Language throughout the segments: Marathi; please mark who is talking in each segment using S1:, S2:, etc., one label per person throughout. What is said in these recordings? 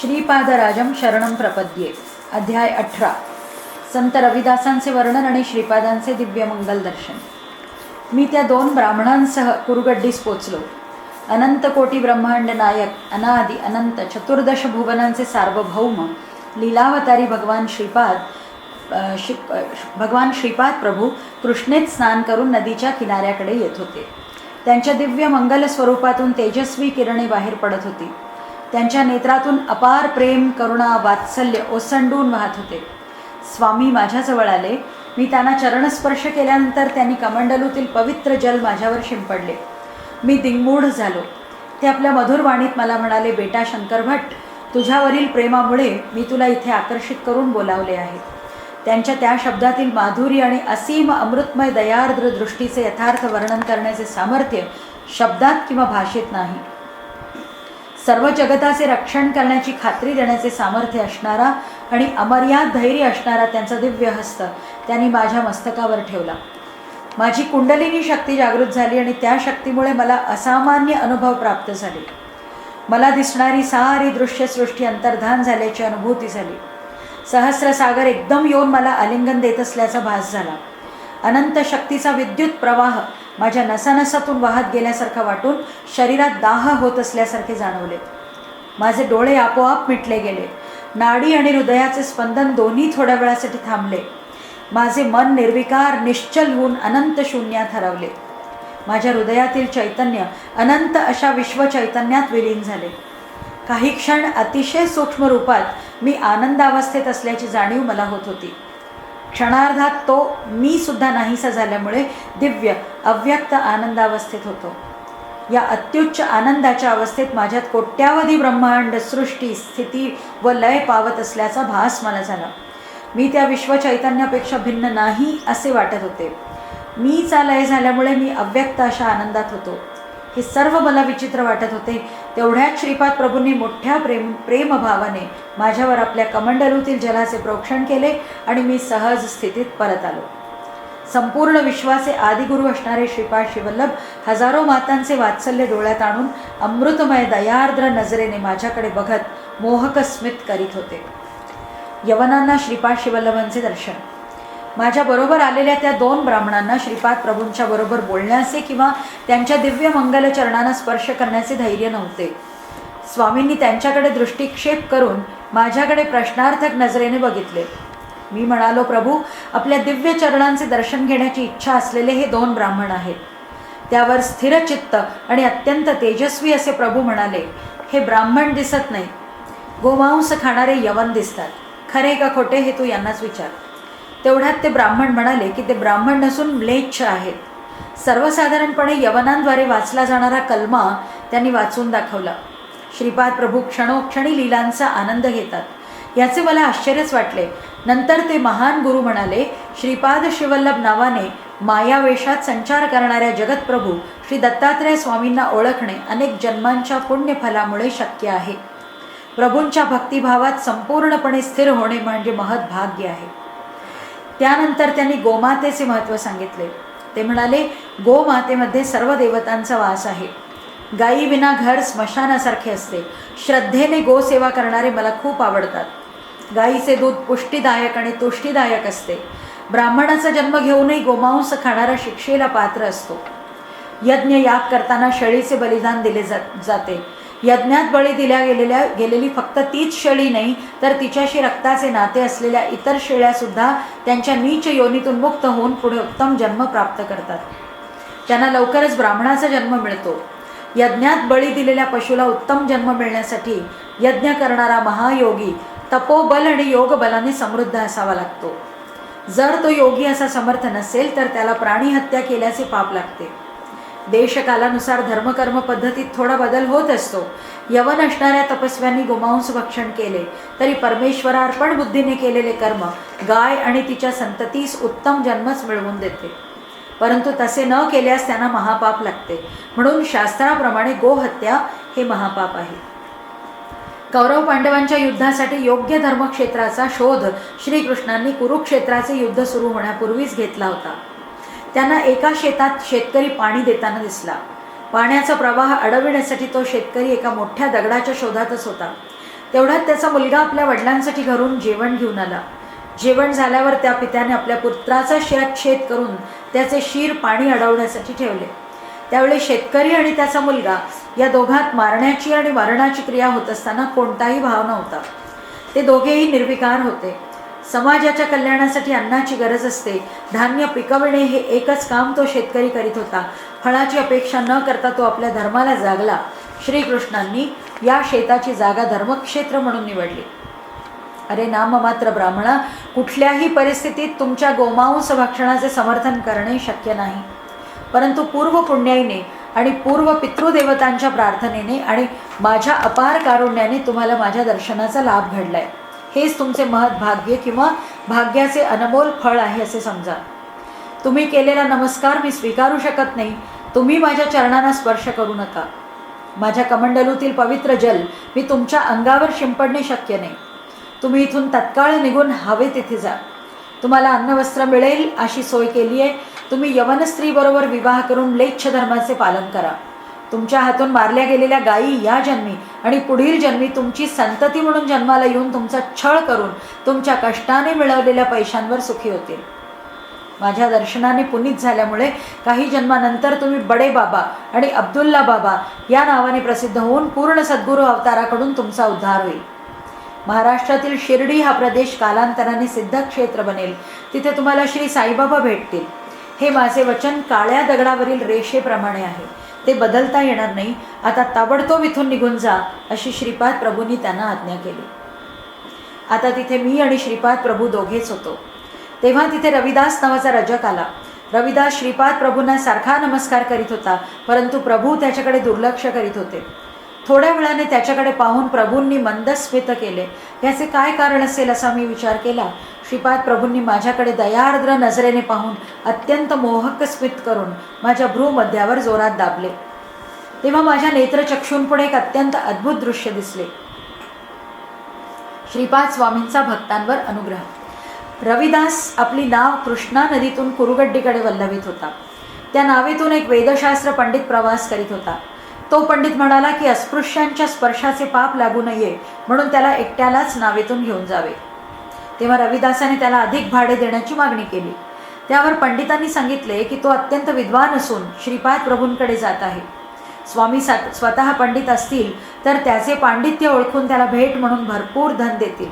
S1: श्रीपादराजम शरणम प्रपद्ये. अध्याय अठरा. संत रविदासांचे वर्णन आणि श्रीपादांचे दिव्य मंगल दर्शन. मी त्या दोन ब्राह्मणांसह कुरुगड्डीस पोचलो. अनंत कोटी ब्रह्मांड नायक अनादि अनंत चतुर्दश भुवनांचे सार्वभौम लीलावतारी भगवान श्रीपाद श्री भगवान श्रीपाद प्रभू कृष्णेत स्नान करून नदीच्या किनाऱ्याकडे येत होते. त्यांच्या दिव्य मंगल स्वरूपातून तेजस्वी किरणे बाहेर पडत होती. त्यांच्या नेत्रातून अपार प्रेम करुणा वात्सल्य ओसंडून वाहत होते. स्वामी माझ्याजवळ आले. मी त्यांना चरणस्पर्श केल्यानंतर त्यांनी कमंडलूतील पवित्र जल माझ्यावर शिंपडले. मी दिंगमूढ झालो. ते आपल्या मधुर वाणीत मला म्हणाले बेटा शंकर भट्ट तुझ्यावरील प्रेमामुळे मी तुला इथे आकर्षित करून बोलावले आहे. त्यांच्या त्या शब्दातील माधुरी आणि असीम अमृतमय दयार्द्र दृष्टीचे यथार्थ वर्णन करण्याचे सामर्थ्य शब्दात किंवा भाषेत नाही. सर्व जगताचे रक्षण करण्याची खात्री देण्याचे सामर्थ्य असणारा आणि अमर्याद धैर्य असणारा त्यांचा दिव्य हस्त त्यांनी माझ्या मस्तकावर ठेवला. माझी कुंडलिनी शक्ती जागृत झाली आणि त्या शक्तीमुळे मला असामान्य अनुभव प्राप्त झाले. मला दिसणारी सारी दृश्यसृष्टी अंतर्धान झाल्याची अनुभूती झाली. सहस्रसागर एकदम येऊन मला आलिंगन देत असल्याचा भास झाला. अनंत शक्तीचा विद्युत प्रवाह माझ्या नसानसातून वाहत गेल्यासारखा वाटून शरीरात दाह होत असल्यासारखे जाणवले. माझे डोळे आपोआप मिटले गेले. नाडी आणि हृदयाचे स्पंदन दोन्ही थोड्या वेळासाठी थांबले. माझे मन निर्विकार निश्चल होऊन अनंत शून्यात हरवले. माझ्या हृदयातील चैतन्य अनंत अशा विश्वचैतन्यात विलीन झाले. काही क्षण अतिशय सूक्ष्म रूपात मी आनंदावस्थेत असल्याची जाणीव मला होत होती. क्षणार्धात तो मी सुद्धा नाहीसा झाल्यामुळे दिव्य अव्यक्त आनंदावस्थेत होतो. या अत्युच्च आनंदाच्या अवस्थेत माझ्यात कोट्यावधी ब्रह्मांड सृष्टी स्थिती व लय पावत असल्याचा भास मला झाला. मी त्या विश्वचैतन्यापेक्षा भिन्न नाही असे वाटत होते. मीचा लय झाल्यामुळे मी अव्यक्त अशा आनंदात होतो. हे सर्व मला विचित्र वाटत होते. तेवढ्याच श्रीपाद प्रभूंनी मोठ्या प्रेम प्रेमभावाने माझ्यावर आपल्या कमंडलूतील जलाचे प्रोक्षण केले आणि मी सहज स्थितीत परत आलो. संपूर्ण विश्वाचे आदिगुरू असणारे श्रीपाद शिवल्लभ हजारो मातांचे वात्सल्य डोळ्यात आणून अमृतमय दयार्द्र नजरेने माझ्याकडे बघत मोहक स्मित करीत होते. यवनांना श्रीपाद शिवल्लभांचे दर्शन माझ्या बरोबर आलेल्या त्या दोन ब्राह्मणांना श्रीपाद प्रभूंच्या बरोबर बोलण्याचे किंवा त्यांच्या दिव्य मंगल चरणांना स्पर्श करण्याचे धैर्य नव्हते. स्वामींनी त्यांच्याकडे दृष्टिक्षेप करून माझ्याकडे प्रश्नार्थक नजरेने बघितले. मी म्हणालो प्रभू आपल्या दिव्य चरणांचे दर्शन घेण्याची इच्छा असलेले हे दोन ब्राह्मण आहेत. त्यावर स्थिर चित्त आणि अत्यंत तेजस्वी असे प्रभू म्हणाले हे ब्राह्मण दिसत नाही. गोमांस खाणारे यवन दिसतात. खरे का खोटे हे तू यांनाच विचार. तेवढ्यात ते ब्राह्मण म्हणाले की ते ब्राह्मण नसून म्लेच्छ आहेत. सर्वसाधारणपणे यवनांद्वारे वाचला जाणारा कलमा त्यांनी वाचून दाखवला. श्रीपाद प्रभू क्षणोक्षणी लीलांचा आनंद घेतात. याचे मला आश्चर्यच वाटले. नंतर ते महान गुरु म्हणाले श्रीपाद शिवल्लभ नावाने मायावेशात संचार करणाऱ्या जगतप्रभू श्री दत्तात्रय स्वामींना ओळखणे अनेक जन्मांच्या पुण्यफलामुळे शक्य आहे. प्रभूंच्या भक्तिभावात संपूर्णपणे स्थिर होणे म्हणजे महत् भाग्य आहे. त्यानंतर त्यांनी गोमातेचे महत्त्व सांगितले. ते म्हणाले गोमातेमध्ये सर्व देवतांचा वास आहे. गायीविना घर स्मशानासारखे असते. श्रद्धेने गोसेवा करणारे मला खूप आवडतात. गायीचे दूध पुष्टीदायक आणि तुष्टीदायक असते. ब्राह्मणाचा जन्म घेऊनही गोमांस खाणारा शिक्षेला पात्र असतो. यज्ञ याग करताना शेळीचे बलिदान दिले जात जाते. यज्ञात बळी दिल्या गेलेल्या गेलेली फक्त तीच शेळी नाही तर तिच्याशी रक्ताचे नाते असलेल्या इतर शेळ्यासुद्धा त्यांच्या नीच योनीतून मुक्त होऊन पुढे उत्तम जन्म प्राप्त करतात. त्यांना लवकरच ब्राह्मणाचा जन्म मिळतो. यज्ञात बळी दिलेल्या पशुला उत्तम जन्म मिळण्यासाठी यज्ञ करणारा महायोगी तपोबल आणि योगबलाने समृद्ध असावा लागतो. जर तो योगी असा समर्थ नसेल तर त्याला प्राणी हत्या केल्याचे पाप लागते. देशकालानुसार धर्मकर्म पद्धतीत थोडा बदल होत असतो. यवन असणाऱ्या तपस्व्यांनी गोमांस भक्षण केले तरी परमेश्वरार्पण बुद्धीने केलेले कर्म गाय आणि तिच्या संततीस उत्तम जन्मच मिळवून देते. परंतु तसे न केल्यास त्यांना महापाप लागते. म्हणून शास्त्राप्रमाणे गोहत्या हे महापाप आहे. कौरव पांडवांच्या युद्धासाठी योग्य धर्मक्षेत्राचा शोध श्रीकृष्णांनी कुरुक्षेत्राचे युद्ध सुरू होण्यापूर्वीच घेतला होता. त्यांना एका शेतात शेतकरी पाणी देताना दिसला. पाण्याचा प्रवाह अडविण्यासाठी तो शेतकरी एका मोठ्या दगडाच्या शोधातच होता. तेवढ्यात त्याचा मुलगा आपल्या वडिलांसाठी घरून जेवण घेऊन आला. जेवण झाल्यावर त्या पित्याने आपल्या पुत्राचा शिरच्छेद करून त्याचे शीर पाणी अडवण्यासाठी ठेवले. त्यावेळी शेतकरी आणि त्याचा मुलगा या दोघात मारण्याची आणि मरणाची क्रिया होत असताना कोणताही भाव नव्हता. ते दोघेही निर्विकार होते. समाजाच्या कल्याणासाठी अन्नाची गरज असते. धान्य पिकवणे हे एकच काम तो शेतकरी करीत होता. फळाची अपेक्षा न करता तो आपल्या धर्माला जागला. श्रीकृष्णांनी या शेताची जागा धर्मक्षेत्र म्हणून निवडली. अरे नाममात्र ब्राह्मणा कुठल्याही परिस्थितीत तुमच्या गोमांस भक्षणाचे समर्थन करणे शक्य नाही. परंतु पूर्व पुण्याईने आणि पूर्व पितृदेवतांच्या प्रार्थनेने आणि माझ्या अपार कारुण्याने तुम्हाला माझ्या दर्शनाचा लाभ घडला आहे हेच तुमचे महत् भाग्य किंवा भाग्याचे अनमोल फळ आहे असे समजा. तुम्ही केलेला नमस्कार मी स्वीकारू शकत नाही. तुम्ही माझ्या चरणांना स्पर्श करू नका. माझ्या कमंडलूतील पवित्र जल मी तुमच्या अंगावर शिंपडणे शक्य नाही. तुम्ही इथून तत्काळ निघून हवे तिथे जा. तुम्हाला अन्नवस्त्र मिळेल अशी सोय केली आहे तुम्ही यवन स्त्रीबरोबर विवाह करून लेच्छ धर्माचे पालन करा. तुमच्या हातून मारल्या गेलेल्या गायी या जन्मी आणि पुढील जन्मी तुमची संतती म्हणून जन्माला येऊन तुमचा छळ करून तुमच्या कष्टाने मिळवलेल्या पैशांवर सुखी होतील. माझ्या दर्शनाने पुनीत झाल्यामुळे काही जन्मानंतर तुम्ही बडे बाबा आणि अब्दुल्ला बाबा या नावाने प्रसिद्ध होऊन पूर्ण सद्गुरू अवताराकडून तुमचा उद्धार होईल. महाराष्ट्रातील शिर्डी हा प्रदेश कालांतराने सिद्धक्षेत्र बनेल. तिथे तुम्हाला श्री साईबाबा भेटतील. हे माझे वचन काळ्या दगडावरील रेषेप्रमाणे आहे. ते बदलता येणार नाही. आता ताबडतोब इथून निघून जा अशी श्रीपाद प्रभूंनी त्यांना आज्ञा केली. आता तिथे मी आणि श्रीपाद प्रभू दोघेच होतो. तेव्हा तिथे रविदास नावाचा रजक आला. रविदास श्रीपाद प्रभूंना सारखा नमस्कार करीत होता परंतु प्रभू त्याच्याकडे दुर्लक्ष करीत होते. थोड्या वेळाने त्याच्याकडे पाहून प्रभूंनी मंदस्मित केले. याचे काय कारण असेल असा मी विचार केला. श्रीपाद प्रभूंनी माझ्याकडे दयार्द्र नजरेने पाहून अत्यंत मोहक स्मित करून माझ्या भ्रूमध्यावर जोरात दाबले. तेव्हा माझ्या नेत्रचक्षूंपुढे एक अत्यंत अद्भुत दृश्य दिसले. श्रीपाद स्वामींचा भक्तांवर अनुग्रह. रविदास आपली नाव कृष्णा नदीतून कुरुगड्डीकडे वल्लवित होता. त्या नावेतून एक वेदशास्त्र पंडित प्रवास करीत होता. तो पंडित म्हणाला की अस्पृश्यांच्या स्पर्शाचे पाप लागू नये म्हणून त्याला एकट्यालाच नावेतून घेऊन जावे. तेव्हा रविदासाने त्याला अधिक भाडे देण्याची मागणी केली. त्यावर पंडितांनी सांगितले की तो अत्यंत विद्वान असून श्रीपाद प्रभूंकडे जात आहे. स्वामी सा स्वतः पंडित असतील तर त्याचे पांडित्य ओळखून त्याला भेट म्हणून भरपूर धन देतील.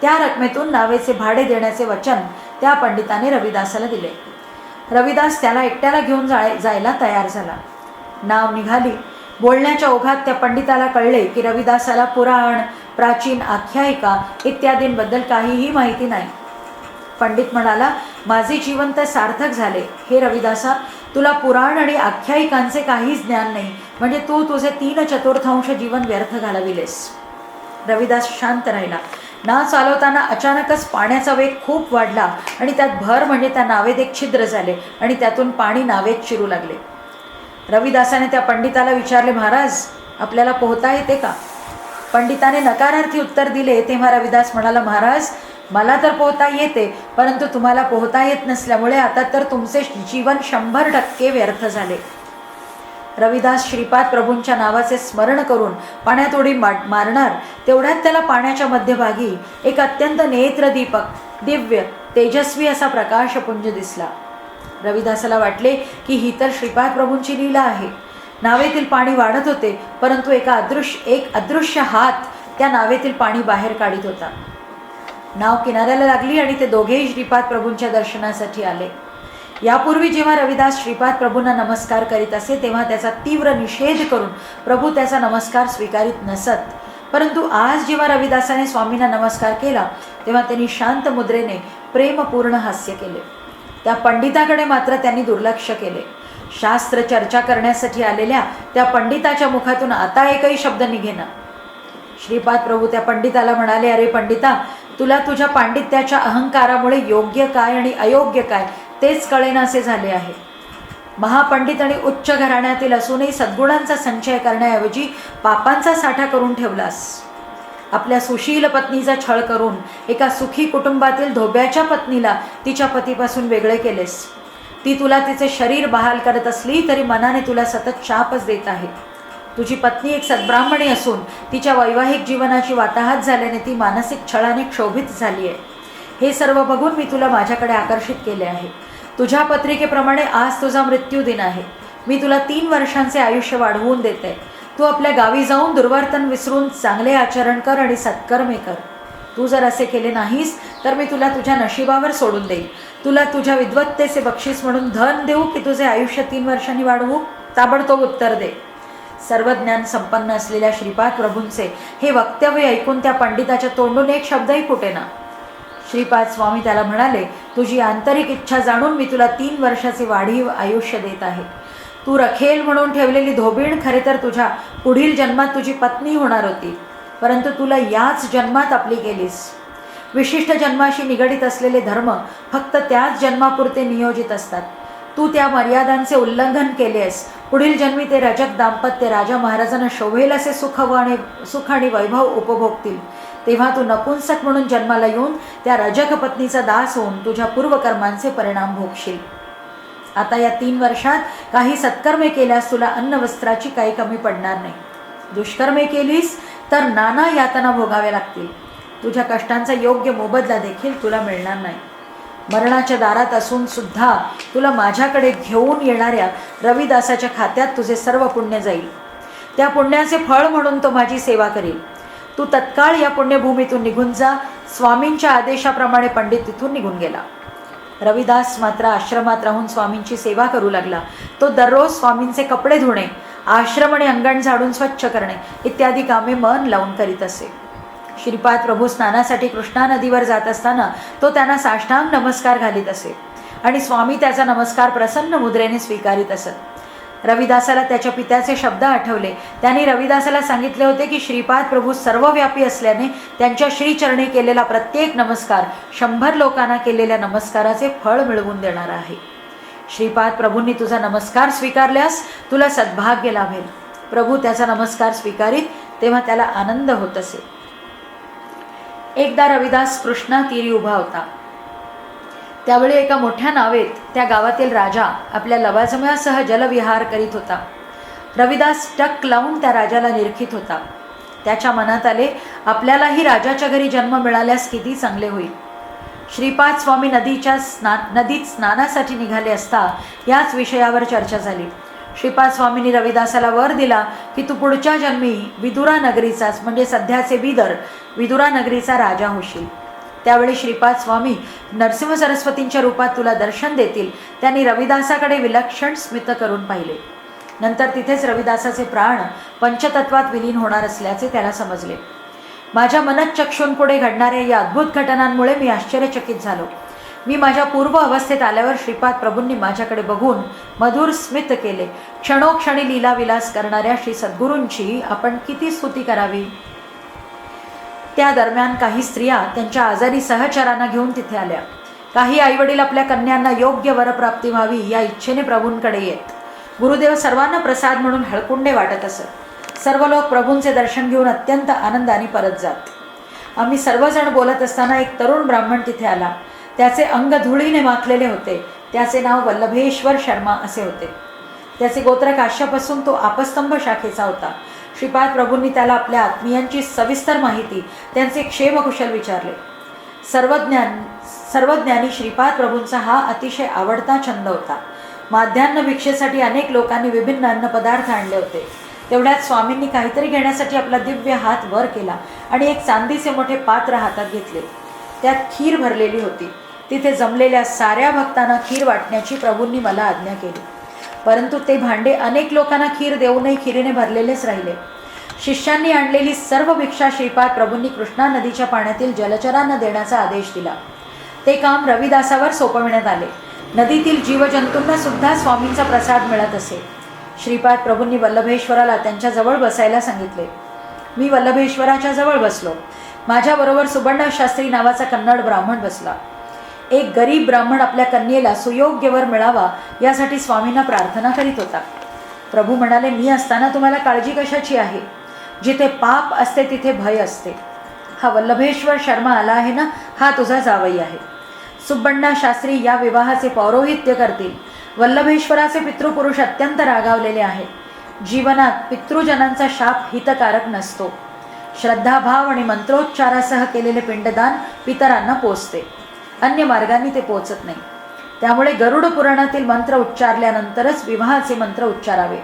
S1: त्या रकमेतून नावेचे भाडे देण्याचे वचन त्या पंडिताने रविदासाला दिले. रविदास त्याला एकट्याला घेऊन जाय जायला तयार झाला. नाव निघाली. बोलण्याच्या ओघात त्या पंडिताला कळले की रविदासाला पुराण प्राचीन आख्यायिका इत्यादींबद्दल काहीही माहिती नाही. पंडित म्हणाला माझे जीवन तर सार्थक झाले. हे रविदासा तुला पुराण आणि आख्यायिकांचे काहीच ज्ञान नाही. म्हणजे तू तुझे तीन चतुर्थांश जीवन व्यर्थ घालविलेस. रविदास शांत राहिला. नाव चालवताना अचानकच पाण्याचा वेग खूप वाढला आणि त्यात भर म्हणजे त्या नावेत एक छिद्र झाले आणि त्यातून पाणी नावेत शिरू लागले. रविदासाने त्या पंडिताला विचारले महाराज आपल्याला पोहता येते का? पंडिताने नकारार्थी उत्तर दिले. तेव्हा रविदास म्हणाला महाराज मला तर पोहता येते परंतु तुम्हाला पोहता येत नसल्यामुळे आता तर तुमचे जीवन शंभर टक्के व्यर्थ झाले. रविदास श्रीपाद प्रभूंच्या नावाचे स्मरण करून पाण्यात उडी मा मारणार तेवढ्यात त्याला पाण्याच्या मध्यभागी एक अत्यंत नेत्रदीपक दिव्य तेजस्वी असा प्रकाशपुंज दिसला. रविदासाला वाटले की ही तर श्रीपाद प्रभूंची लीला आहे. नावेतील पाणी वाढत होते परंतु एका अदृश्य एक अदृश्य हात त्या नावेतील पाणी बाहेर काढीत होता. नाव किनाऱ्याला लागली आणि ते दोघेही श्रीपाद प्रभूंच्या दर्शनासाठी आले. यापूर्वी जेव्हा रविदास श्रीपाद प्रभूंना नमस्कार करीत असे तेव्हा त्याचा तीव्र निषेध करून प्रभू त्याचा नमस्कार स्वीकारित नसत. परंतु आज जेव्हा रविदासाने स्वामींना नमस्कार केला तेव्हा त्यांनी शांत मुद्रेने प्रेमपूर्ण हास्य केले. त्या पंडिताकडे मात्र त्यांनी दुर्लक्ष केले. शास्त्र चर्चा करण्यासाठी आलेल्या त्या पंडिताच्या मुखातून आता एकही शब्द निघेना. श्रीपाद प्रभू त्या पंडिताला म्हणाले अरे पंडिता तुला तुझ्या पांडित्याच्या अहंकारामुळे योग्य काय आणि अयोग्य काय तेच कळेनासे झाले आहे. महापंडित आणि उच्च घराण्यातील असूनही सद्गुणांचा संचय करण्याऐवजी पापांचा साठा करून ठेवलास. आपल्या सुशील पत्नीचा छळ करून एका सुखी कुटुंबातील धोब्याच्या पत्नीला तिच्या पतीपासून वेगळे केलेस. ती तुला तिचे शरीर बहाल करत असली तरी मनाने तुला सतत शापच देत आहे. तुझी पत्नी एक सद्ब्राह्मणी असून तिच्या वैवाहिक जीवनाची वाताहत झाल्याने ती मानसिक छळाने क्षोभित झाली आहे हे सर्व बघून मी तुला माझ्याकडे आकर्षित केले आहे. तुझ्या पत्रिकेप्रमाणे आज तुझा मृत्यूदिन आहे. मी तुला तीन वर्षांचे आयुष्य वाढवून देते. तू आपल्या गावी जाऊन दुर्वर्तन विसरून चांगले आचरण कर आणि सत्कर्मे कर. तू जर असे केले नाहीस तर मी तुला तुझ्या नशिबावर सोडून देईन. तुला तुझ्या विद्वत्तेचे बक्षीस म्हणून धन देऊ की तुझे आयुष्य तीन वर्षांनी वाढवू? ताबडतोब उत्तर दे. सर्व ज्ञान संपन्न असलेल्या श्रीपाद प्रभूंचे हे वक्तव्य ऐकून त्या पंडिताच्या तोंडून एक शब्दही फुटेना. श्रीपाद स्वामी त्याला म्हणाले तुझी आंतरिक इच्छा जाणून मी तुला तीन वर्षाचे वाढीव आयुष्य देत आहे. तू रखेल म्हणून ठेवलेली धोबीण खरे तर तुझ्या पुढील जन्मात तुझी पत्नी होणार होती. परंतु तुला याच जन्मात आपली केलीस विशिष्ट जन्माशी निगडीत असलेले धर्म फक्त त्याच जन्मापुरते नियोजित असतात. तू त्या मर्यादांचे उल्लंघन केलेस. पुढील जन्मी ते रजक दाम्पत्य राजा महाराजांना शोभेल असे सुख आणि सुख आणि वैभव उपभोगतील. तेव्हा तू नपुंसक म्हणून जन्माला येऊन त्या रजक पत्नीचा दास होऊन तुझ्या पूर्वकर्मांचे परिणाम भोगशील. आता या तीन वर्षात काही सत्कर्मे केल्यास तुला अन्न वस्त्राची काही कमी पडणार नाही. दुष्कर्मे केलीस तर नाना यातना भोगाव्या लागतील. तुझ्या कष्टांचा योग्य मोबदला देखील तुला मिळणार नाही. मरणाच्या दारात असून सुद्धा तुला माझ्याकडे घेऊन येणाऱ्या रविदासाच्या खात्यात तुझे सर्व पुण्य जाईल. त्या पुण्याचे फळ म्हणून तो माझी सेवा करील. तू तत्काळ या पुण्यभूमीतून निघून जा. स्वामींच्या आदेशाप्रमाणे पंडित तिथून निघून गेला. रविदास मात्र आश्रमात राहून स्वामींची सेवा करू लागला. तो दररोज स्वामींचे कपडे धुणे आश्रम आणि अंगण झाडून स्वच्छ करणे इत्यादी कामे मन लावून करीत असे. श्रीपाद प्रभू स्नानासाठी कृष्णा नदीवर जात असताना तो त्यांना साष्टांग नमस्कार घालीत असे आणि स्वामी त्याचा नमस्कार प्रसन्न मुद्रेने स्वीकारित असत. रविदासाला त्याच्या पित्याचे शब्द आठवले. त्यांनी रविदासाला सांगितले होते की श्रीपाद प्रभू सर्वव्यापी असल्याने त्यांच्या श्रीचरणी केलेला प्रत्येक नमस्कार शंभर लोकांना केलेल्या नमस्काराचे फळ मिळवून देणार आहे. श्रीपाद प्रभूंनी तुझा नमस्कार स्वीकारल्यास तुला सद्भाग्य लाभेल. प्रभू त्याचा नमस्कार स्वीकारित तेव्हा त्याला आनंद होत असे. एकदा रविदास कृष्णा तीरी उभा होता. त्यावेळी एका मोठ्या नावेत त्या गावातील राजा आपल्या लवाजम्यासह जलविहार करीत होता. रविदास टक लावून त्या राजाला निरखित होता. त्याच्या मनात आले आपल्यालाही राजाच्या घरी जन्म मिळाल्यास किती चांगले होईल. श्रीपाद स्वामी नदीच्या स्ना नदीत स्नानासाठी निघाले असता याच विषयावर चर्चा झाली. श्रीपाद स्वामींनी रविदासाला वर दिला की तू पुढच्या जन्मी विदुरा नगरीचाच म्हणजे सध्याचे बिदर विदुरा नगरीचा राजा होशील. त्यावेळी श्रीपाद स्वामी नरसिंह सरस्वतींच्या रूपात तुला दर्शन देतील. त्यांनी रविदासाकडे विलक्षण स्मित करून पाहिले. नंतर तिथेच रविदासाचे प्राण पंचतत्वात विलीन होणार असल्याचे त्याला समजले. माझ्या मनचक्षूंपुढे घडणाऱ्या या अद्भुत घटनांमुळे मी आश्चर्यचकित झालो. मी माझ्या पूर्व अवस्थेत आल्यावर श्रीपाद प्रभूंनी माझ्याकडे बघून मधुर स्मित केले. क्षणोक्षणी लीलाविलास करणाऱ्या श्री सद्गुरूंची आपण किती स्तुती करावी? त्या दरम्यान काही स्त्रिया त्यांच्या आजारी सहचरांना घेऊन तिथे आल्या. काही आईवडील आपल्या कन्यांना योग्य वरप्राप्ती व्हावी या इच्छेने प्रभूंकडे येत. गुरुदेव सर्वांना प्रसाद म्हणून हळकुंडे वाटत असत. सर्व लोक प्रभूंचे दर्शन घेऊन अत्यंत आनंदाने परत जात. आम्ही सर्वजण बोलत असताना एक तरुण ब्राह्मण तिथे आला. त्याचे अंग धुळीने माखलेले होते. त्याचे नाव वल्लभेश्वर शर्मा असे होते. त्याचे गोत्र काश्यापासून तो आपस्तंभ शाखेचा होता. श्रीपाद प्रभूंनी त्याला आपल्या आत्मीयांची सविस्तर माहिती त्यांचे क्षेमकुशल विचारले. सर्वज्ञान सर्वज्ञानी श्रीपाद प्रभूंचा हा अतिशय आवडता छंद होता. माध्यान्ह भिक्षेसाठी अनेक लोकांनी विभिन्न अन्नपदार्थ आणले होते. तेवढ्यात स्वामींनी काहीतरी घेण्यासाठी आपला दिव्य हात वर केला आणि एक चांदीचे मोठे पात्र हातात घेतले. त्यात खीर भरलेली होती. तिथे जमलेल्या साऱ्या भक्तांना खीर वाटण्याची प्रभूंनी मला आज्ञा केली. परंतु ते भांडे अनेक लोकांना खीर देऊनही खीरीने भरलेलेच राहिले. शिष्यांनी आणलेली सर्व भिक्षा श्रीपाद प्रभूंनी कृष्णा नदीच्या पाण्यातील जलचरांना देण्याचा आदेश दिला. ते काम रविदासावर सोपविण्यात आले. नदीतील जीवजंतूंना सुद्धा स्वामींचा प्रसाद मिळत असे. श्रीपाद प्रभूंनी वल्लभेश्वराला त्यांच्याजवळ बसायला सांगितले. मी वल्लभेश्वराच्या जवळ बसलो. माझ्याबरोबर सुबर्ण शास्त्री नावाचा कन्नड ब्राह्मण बसला. एक गरीब ब्राह्मण आपल्या कन्येला सुयोग्यवर मिळावा यासाठी स्वामींना प्रार्थना करीत होता. प्रभू म्हणाले मी असताना तुम्हाला काळजी कशाची आहे? जिथे पाप असते तिथे भय असते. हा वल्लभेश्वर शर्मा आला आहे ना हा तुझा जावई आहे. सुब्बण्णा शास्त्री या विवाहाचे पौरोहित्य करतील. वल्लभेश्वराचे पितृपुरुष अत्यंत रागावलेले आहेत जीवनात पितृजनांचा शाप हितकारक नसतो. श्रद्धाभाव आणि मंत्रोच्चारासह केलेले पिंडदान पितरांना पोचते अन्य मार्गाने ते पोचत नाही. त्यामुळे गरुड पुराणातील मंत्र उच्चारल्यानंतरच विवाहाचे मंत्र उच्चारावे.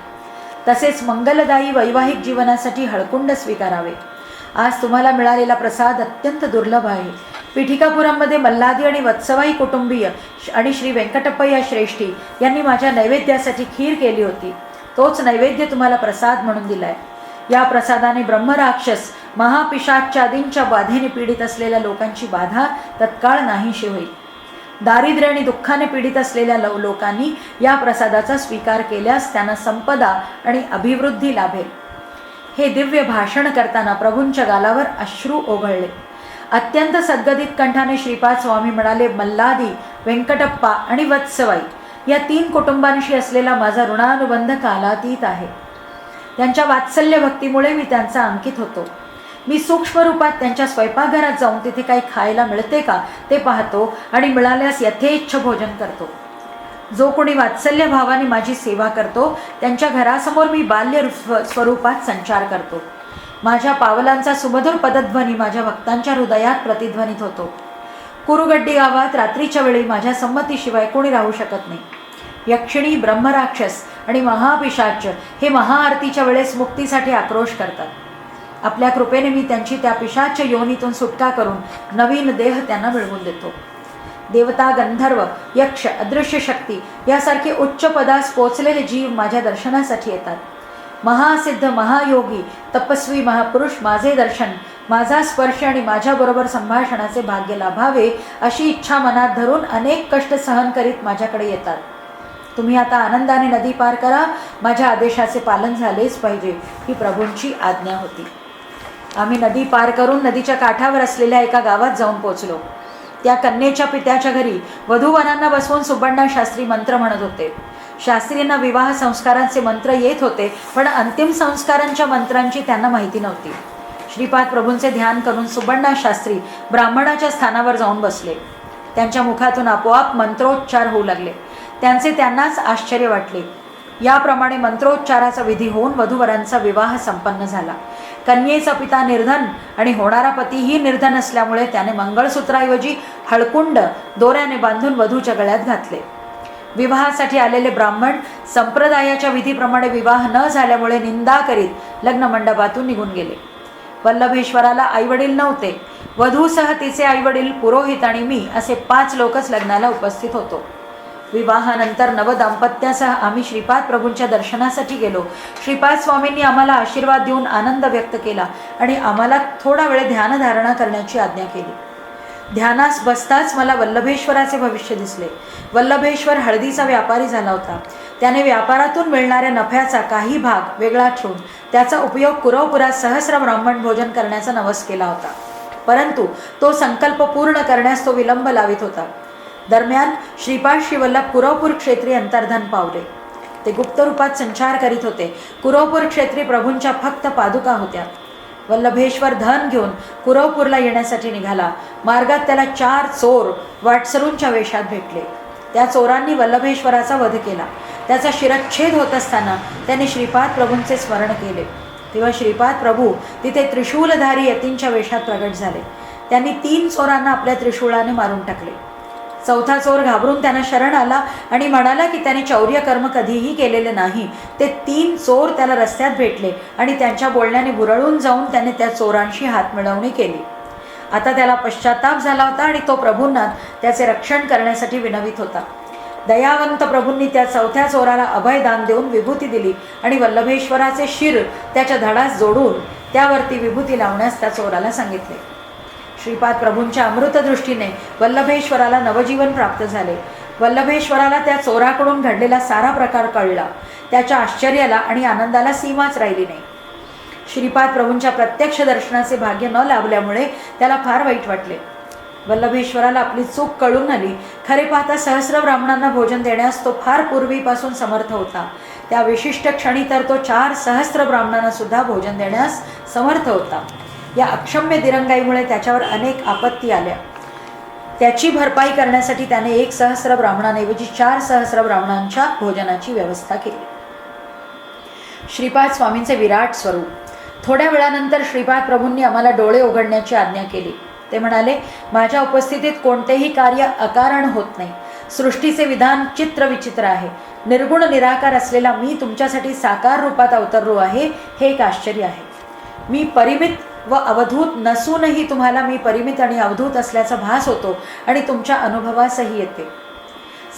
S1: तसेच मंगलदायी वैवाहिक जीवनासाठी हळकुंड स्वीकारावे. आज तुम्हाला मिळालेला प्रसाद अत्यंत दुर्लभ आहे. पिठिकापुरामध्ये मल्हादी आणि वत्सवाई कुटुंबीय आणि श्री व्यंकटप्पय्या श्रेष्ठी यांनी माझ्या नैवेद्यासाठी खीर केली होती. तोच नैवेद्य तुम्हाला प्रसाद म्हणून दिलाय. या प्रसादाने ब्रह्मराक्षस महापिशाचादींच्या बाधेने पीडित असलेल्या लोकांची बाधा तत्काळ नाहीशी होईल. दारिद्र्य आणि दुःखाने पीडित असलेल्या लव लोकांनी या प्रसादाचा स्वीकार केल्यास त्यांना संपदा आणि अभिवृद्धी लाभेल. हे दिव्य भाषण करताना प्रभूंच्या गालावर अश्रू ओघळले. अत्यंत सद्गदित कंठाने श्रीपाद स्वामी म्हणाले मल्लादी व्यंकटप्पा आणि वत्सवाई या तीन कुटुंबांशी असलेला माझा ऋणानुबंध कालातीत आहे. त्यांच्या वात्सल्य भक्तीमुळे मी त्यांचा अंकित होतो. मी सूक्ष्म रूपात त्यांच्या स्वयंपाकघरात जाऊन तिथे काही खायला मिळते का ते पाहतो आणि मिळाल्यास यथेच्छ भोजन करतो. जो कोणी वात्सल्य भावाने माझी सेवा करतो त्यांच्या घरासमोर मी बाल्य स्व- स्वरूपात संचार करतो. माझ्या पावलांचा सुमधुर पदध्वनी माझ्या भक्तांच्या हृदयात प्रतिध्वनित होतो. कुरुगड्डी गावात रात्रीच्या वेळी माझ्या संमतीशिवाय कोणी राहू शकत नाही. यक्षिणी ब्रह्मराक्षस आणि महापिशाच हे महाआरतीच्या वेळेस मुक्तीसाठी आक्रोश करतात. आपल्या कृपेने मी त्यांची त्या पिशाच योनीतून सुटका करून नवीन देह त्यांना मिळवून देतो. देवता गंधर्व यक्ष अदृश्य शक्ती यासारखे उच्च पदास पोचलेले जीव माझ्या दर्शनासाठी येतात. महासिद्ध महायोगी तपस्वी महापुरुष माझे दर्शन माझा स्पर्श आणि माझ्याबरोबर संभाषणाचे भाग्य लाभावे अशी इच्छा मनात धरून अनेक कष्ट सहन करीत माझ्याकडे येतात. तुम्ही आता आनंदाने नदी पार करा. माझ्या आदेशाचे पालन झालेच पाहिजे ही प्रभूंची आज्ञा होती. आम्ही नदी पार करून नदीच्या काठावर असलेल्या एका गावात जाऊन पोचलो त्या कन्येच्या पित्याच्या घरी वधूवरांना बसवून सुबण्णा शास्त्री मंत्र म्हणत होते. शास्त्रींना विवाह संस्कारांचे मंत्र येत होते पण अंतिम संस्कारांच्या मंत्रांची त्यांना माहिती नव्हती. श्रीपाद प्रभूंचे ध्यान करून सुबण्णा शास्त्री ब्राह्मणाच्या स्थानावर जाऊन बसले. त्यांच्या मुखातून आपोआप मंत्रोच्चार होऊ लागले. त्यांचे त्यांनाच आश्चर्य वाटले. याप्रमाणे मंत्रोच्चाराचा विधी होऊन वधूवरांचा विवाह संपन्न झाला. कन्येचा पिता निर्धन आणि होणारा पतीही निर्धन असल्यामुळे त्याने मंगळसूत्राऐवजी हळकुंड दोऱ्याने बांधून वधूच्या गळ्यात घातले. विवाहासाठी आलेले ब्राह्मण संप्रदायाच्या विधीप्रमाणे विवाह न झाल्यामुळे निंदा करीत लग्न मंडपातून निघून गेले. वल्लभेश्वराला आईवडील नव्हते. वधूसह तिचे आईवडील पुरोहित आणि मी असे पाच लोकच लग्नाला उपस्थित होतो. विवाहानंतर नवदाम्पत्यासह आम्ही श्रीपाद प्रभूंच्या दर्शनासाठी गेलो. श्रीपाद स्वामींनी आम्हाला आशीर्वाद देऊन आनंद व्यक्त केला आणि आम्हाला थोडा वेळ ध्यानधारणा करण्याची आज्ञा केली. ध्यानास बसताच मला वल्लभेश्वराचे भविष्य दिसले. वल्लभेश्वर हळदीचा व्यापारी झाला होता. त्याने व्यापारातून मिळणाऱ्या नफ्याचा काही भाग वेगळा ठेवून त्याचा उपयोग कुरवपुरात सहस्र ब्राह्मण भोजन करण्याचा नवस केला होता. परंतु तो संकल्प पूर्ण करण्यास तो विलंब लावित होता. दरम्यान श्रीपाद श्रीवल्लभ कुरवपूर क्षेत्री अंतर्धान पावले. ते गुप्त रूपात संचार करीत होते. कुरवपूर क्षेत्री प्रभूंच्या फक्त पादुका होत्या. वल्लभेश्वर धन घेऊन कुरवपूरला येण्यासाठी निघाला. मार्गात त्याला चार चोर वाटसरूंच्या वेशात भेटले. त्या चोरांनी वल्लभेश्वराचा वध केला. त्याचा शिरच्छेद होत असताना त्याने श्रीपाद प्रभूंचे स्मरण केले. तेव्हा श्रीपाद प्रभू तिथे त्रिशूलधारी यतींच्या वेशात प्रगट झाले. त्यांनी तीन चोरांना आपल्या त्रिशूळाने मारून टाकले. चौथा चोर घाबरून त्यांना शरण आला आणि म्हणाला की त्याने चौर्य कर्म कधीही केलेले नाही. ते तीन चोर त्याला रस्त्यात भेटले आणि त्यांच्या बोलण्याने बुरळून जाऊन त्याने त्या चोरांशी हात मिळवणी केली. आता त्याला पश्चाताप झाला होता आणि तो प्रभूंना त्याचे रक्षण करण्यासाठी विनवित होता. दयावंत प्रभूंनी त्या चौथ्या चोराला अभयदान देऊन विभूती दिली आणि वल्लभेश्वराचे शिर त्याच्या धडास जोडून त्यावरती विभूती लावण्यास त्या चोराला सांगितले. श्रीपाद प्रभूंच्या अमृतदृष्टीने वल्लभेश्वराला नवजीवन प्राप्त झाले. वल्लभेश्वराला त्या चोराकडून घडलेला सारा प्रकार कळला. त्याच्या आश्चर्याला आणि आनंदाला सीमाच राहिली नाही. श्रीपाद प्रभूंच्या प्रत्यक्ष दर्शनाचे भाग्य न लाभल्यामुळे त्याला फार वाईट वाटले. वल्लभेश्वराला आपली चूक कळून आली. खरे पाहता सहस्र ब्राह्मणांना भोजन देण्यास तो फार पूर्वीपासून समर्थ होता. त्या विशिष्ट क्षणी तर तो चार सहस्र ब्राह्मणांना सुद्धा भोजन देण्यास समर्थ होता. या अक्षम्य दिरंगाईमुळे त्याच्यावर अनेक आपत्ती आल्या. त्याची भरपाई करण्यासाठी त्याने एक सहस्र ब्राह्मणांऐवजी चार सहस्र ब्राह्मणांच्या भोजनाची व्यवस्था केली. श्रीपाद स्वामींचे विराट स्वरूप. थोड्या वेळानंतर श्रीपाद प्रभूंनी आम्हाला डोळे उघडण्याची आज्ञा केली. ते म्हणाले माझ्या उपस्थितीत कोणतेही कार्य अकारण होत नाही. सृष्टीचे विधान चित्र विचित्र आहे. निर्गुण निराकार असलेला मी तुमच्यासाठी साकार रूपात अवतरलो आहे हे एक आश्चर्य आहे. मी परिमित व अवधूत नसूनही तुम्हाला मी परिमित आणि अवधूत असल्याचा भास होतो आणि तुमच्या अनुभवासही येते.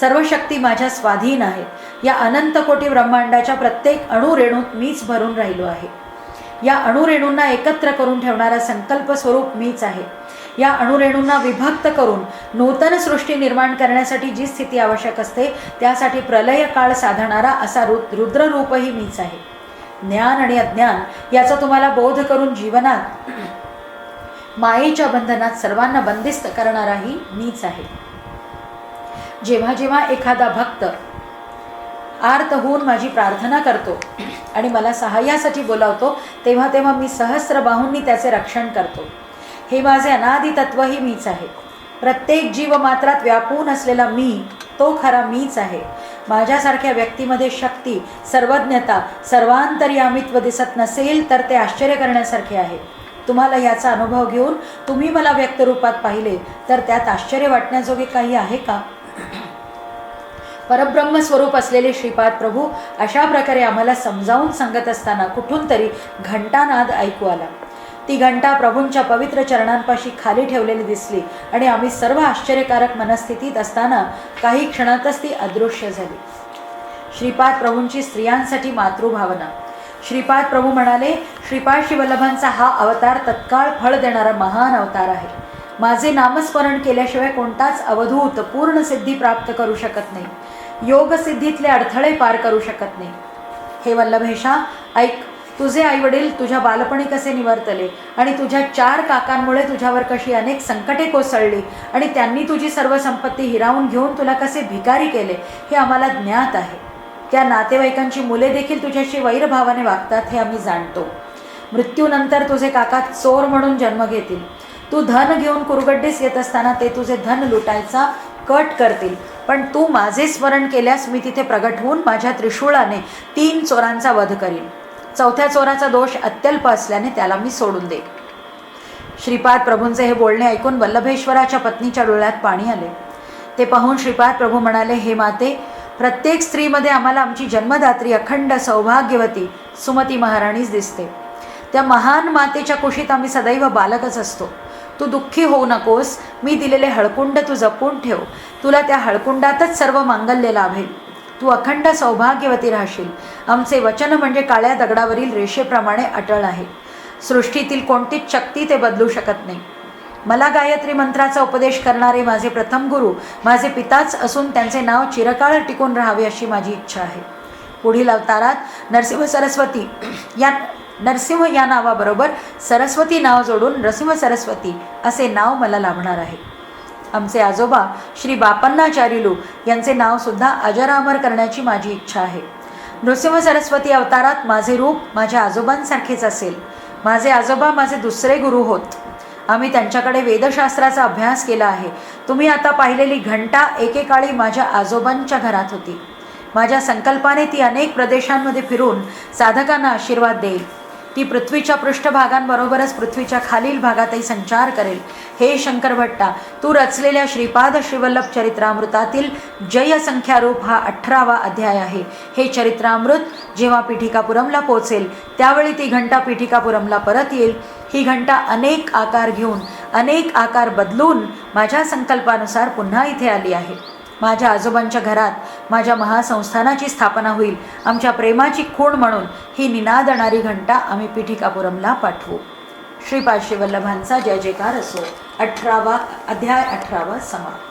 S1: सर्व शक्ती माझ्या स्वाधीन आहेत या अनंत कोटी ब्रह्मांडाच्या प्रत्येक अणुरेणूत मीच भरून राहिलो आहे. या अणुरेणूंना एकत्र करून ठेवणारा संकल्प स्वरूप मीच आहे. या अणुरेणूंना विभक्त करून नूतन सृष्टी निर्माण करण्यासाठी जी स्थिती आवश्यक असते त्यासाठी प्रलय काळ साधणारा असा रु रुद्ररूपही मीच आहे. ज्ञान आणि अज्ञान याचा तुम्हाला बोध करून जीवनात मायेच्या बंधनात सर्वांना बंदिस्त करणाराही मीच आहे. जेव्हा जेव्हा एखादा भक्त आर्त होऊन माझी प्रार्थना करतो आणि मला सहाय्यासाठी बोलावतो तेव्हा तेव्हा मी सहस्र बाहूंनी त्याचे रक्षण करतो. हे माझे अनादी तत्वही मीच आहे. प्रत्येक जीव मात्रात व्यापून असलेला मी तो खरा मीच आहे. माझ्यासारख्या व्यक्तीमध्ये शक्ती सर्वज्ञता सर्वांतर्यामित्व दिसत नसेल तर ते आश्चर्य करण्यासारखे आहे. तुम्हाला याचा अनुभव घेऊन तुम्ही मला व्यक्तरूपात पाहिले तर त्यात आश्चर्य वाटण्याजोगे काही आहे का? परब्रह्म स्वरूप असलेले श्रीपाद प्रभू अशा प्रकारे आम्हाला समजावून सांगत असताना कुठून तरी घंटानाद ऐकू आला. ती घंटा प्रभूंच्या पवित्र चरणांपाशी खाली ठेवलेली दिसली आणि आम्ही सर्व आश्चर्यकारक मनस्थितीत असताना काही क्षणातच ती अदृश्य झाली. श्रीपाद प्रभूंची स्त्रियांसाठी मातृभावना. श्रीपाद प्रभू म्हणाले श्रीपाद शिवल्लभांचा हा अवतार तत्काळ फळ देणारा महान अवतार आहे. माझे नामस्मरण केल्याशिवाय कोणताच अवधूत पूर्ण सिद्धी प्राप्त करू शकत नाही. योगसिद्धीतले अडथळे पार करू शकत नाही. हे वल्लभेशा ऐक तुझे आईवडील तुझ्या बालपणी कसे निवर्तले? आणि तुझ्या चार काकांमुळे तुझ्यावर कशी अनेक संकटे कोसळली? आणि त्यांनी तुझी सर्व संपत्ती हिरावून घेऊन तुला कसे भिकारी केले? हे आम्हाला ज्ञात आहे. त्या नातेवाईकांची मुले देखील तुझ्याशी वैरभावाने वागतात हे आम्ही जाणतो. मृत्यूनंतर तुझे काका चोर म्हणून जन्म घेतील. तू धन घेऊन कुरगड्डीस येत असताना ते तुझे धन लुटायचा कट करतील. पण तू माझे स्मरण केल्यास मी तिथे प्रगट होऊन माझ्या त्रिशूळाने तीन चोरांचा वध करीन. चौथ्या चोराचा दोष अत्यल्प असल्याने त्याला मी सोडून दे श्रीपाद प्रभूंचे हे बोलणे ऐकून वल्लभेश्वराच्या पत्नीच्या डोळ्यात पाणी आले. ते पाहून श्रीपाद प्रभू म्हणाले हे माते प्रत्येक स्त्रीमध्ये आम्हाला आमची जन्मदात्री अखंड सौभाग्यवती सुमती महाराणीच दिसते. त्या महान मातेच्या कुशीत आम्ही सदैव बालकच असतो. तू दुःखी होऊ नकोस मी दिलेले हळकुंड तू जपून ठेव. तुला त्या हळकुंडातच सर्व मांगल्य लाभेल. तू अखंड सौभाग्यवती राहशील. आमचे वचन म्हणजे काळ्या दगडावरील रेषेप्रमाणे अटळ आहे. सृष्टीतील कोणतीच शक्ती ते बदलू शकत नाही. मला गायत्री मंत्राचा उपदेश करणारे माझे प्रथम गुरु माझे पिताच असून त्यांचे नाव चिरकाळ टिकून राहावे अशी माझी इच्छा आहे. पुढील अवतारात नरसिंह सरस्वती या नरसिंह या नावाबरोबर सरस्वती नाव जोडून नरसिंह सरस्वती असे नाव मला लाभणार आहे. आमचे आजोबा श्री बापन्नाचार्युलू यांचे नावसुद्धा अजरामर करण्याची माझी इच्छा आहे. नृसिंह सरस्वती अवतारात माझे रूप माझ्या आजोबांसारखेच असेल. माझे आजोबा माझे दुसरे गुरु होत. आम्ही त्यांच्याकडे वेदशास्त्राचा अभ्यास केला आहे. तुम्ही आता पाहिलेली घंटा एकेकाळी माझ्या आजोबांच्या घरात होती. माझ्या संकल्पाने ती अनेक प्रदेशांमध्ये फिरून साधकांना आशीर्वाद देईल. ती पृथ्वीच्या पृष्ठभागांबरोबरच पृथ्वीच्या खालील भागातही संचार करेल. हे शंकर भट्टा तू रचलेल्या श्रीपाद श्रीवल्लभ चरित्रामृतातील जय संख्यारूप हा अठरावा अध्याय आहे. हे चरित्रामृत जेव्हा पीठिकापुरमला पोचेल त्यावेळी ती घंटा पीठिकापुरमला परत येईल. ही घंटा अनेक आकार घेऊन अनेक आकार बदलून माझ्या संकल्पानुसार पुन्हा इथे आली आहे. माझ्या आजोबांच्या घरात माझ्या महासंस्थानाची स्थापना होईल. आमच्या प्रेमाची खूण म्हणून ही निनादणारी घंटा आम्ही पिठिकापुरमला पाठवू. श्रीपाद वल्लभांचा जय जयकार असो. अठरावा अध्याय अठरावा समाप्त.